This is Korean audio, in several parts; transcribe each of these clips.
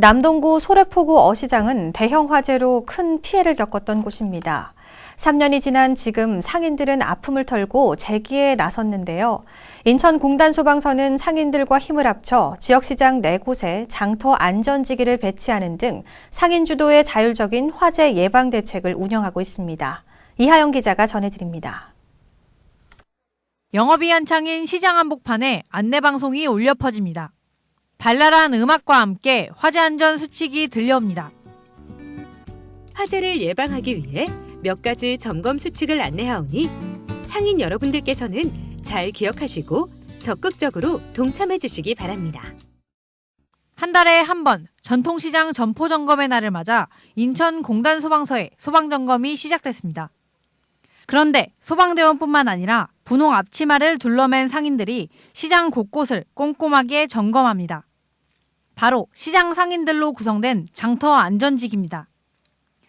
남동구 소래포구 어시장은 대형 화재로 큰 피해를 겪었던 곳입니다. 3년이 지난 지금 상인들은 아픔을 털고 재기에 나섰는데요. 인천 공단 소방서는 상인들과 힘을 합쳐 지역시장 4곳에 장터 안전지기를 배치하는 등 상인 주도의 자율적인 화재 예방 대책을 운영하고 있습니다. 이하영 기자가 전해드립니다. 영업이 한창인 시장 한복판에 안내방송이 울려 퍼집니다. 발랄한 음악과 함께 화재 안전 수칙이 들려옵니다. 화재를 예방하기 위해 몇 가지 점검 수칙을 안내하오니 상인 여러분들께서는 잘 기억하시고 적극적으로 동참해 주시기 바랍니다. 한 달에 한 번 전통시장 점포 점검의 날을 맞아 인천 공단 소방서의 소방 점검이 시작됐습니다. 그런데 소방대원뿐만 아니라 분홍 앞치마를 둘러맨 상인들이 시장 곳곳을 꼼꼼하게 점검합니다. 바로 시장 상인들로 구성된 장터 안전직입니다.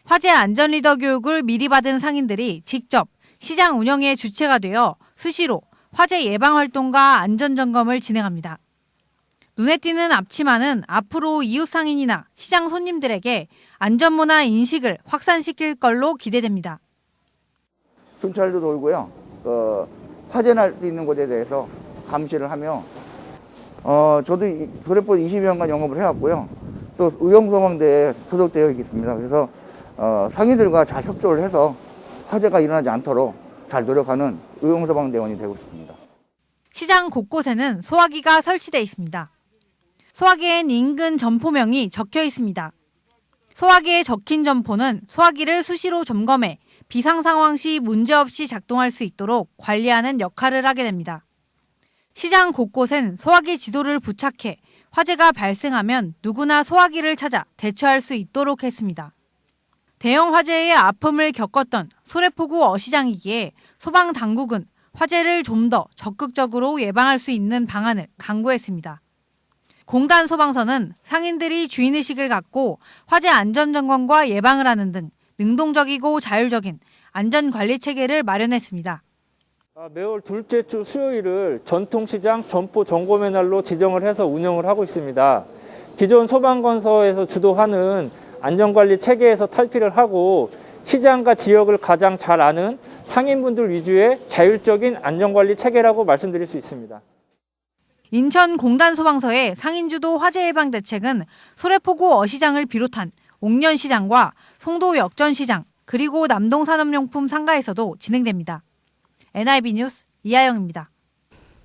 화재 안전 리더 교육을 미리 받은 상인들이 직접 시장 운영의 주체가 되어 수시로 화재 예방 활동과 안전 점검을 진행합니다. 눈에 띄는 앞치마는 앞으로 이웃 상인이나 시장 손님들에게 안전 문화 인식을 확산시킬 걸로 기대됩니다. 순찰도 돌고요. 어, 화재 날 수 있는 곳에 대해서 감시를 하며 어, 저도 이- 소래포 20년간 영업을 해왔고요. 또 의용소방대에 소속되어 있습니다. 그래서 어, 상인들과 잘 협조를 해서 화재가 일어나지 않도록 잘 노력하는 의용소방대원이 되고 싶습니다. 시장 곳곳에는 소화기가 설치돼 있습니다. 소화기엔 인근 점포명이 적혀 있습니다. 소화기에 적힌 점포는 소화기를 수시로 점검해 비상 상황 시 문제없이 작동할 수 있도록 관리하는 역할을 하게 됩니다. 시장 곳곳엔 소화기 지도를 부착해 화재가 발생하면 누구나 소화기를 찾아 대처할 수 있도록 했습니다. 대형 화재의 아픔을 겪었던 소래포구 어시장이기에 소방 당국은 화재를 좀 더 적극적으로 예방할 수 있는 방안을 강구했습니다. 공단 소방서는 상인들이 주인의식을 갖고 화재 안전 점검과 예방을 하는 등 능동적이고 자율적인 안전 관리 체계를 마련했습니다. 아, 매월 둘째 주 수요일을 전통시장 점포 점검의 날로 지정을 해서 운영을 하고 있습니다. 기존 소방건설에서 주도하는 안전관리 체계에서 탈피를 하고 시장과 지역을 가장 잘 아는 상인분들 위주의 자율적인 안전관리 체계라고 말씀드릴 수 있습니다. 인천 공단 소방서의 상인주도 화재 예방 대책은 소래포구 어시장을 비롯한 옥년시장과 송도 역전시장 그리고 남동산업용품 상가에서도 진행됩니다. NIB 뉴스 이하영입니다.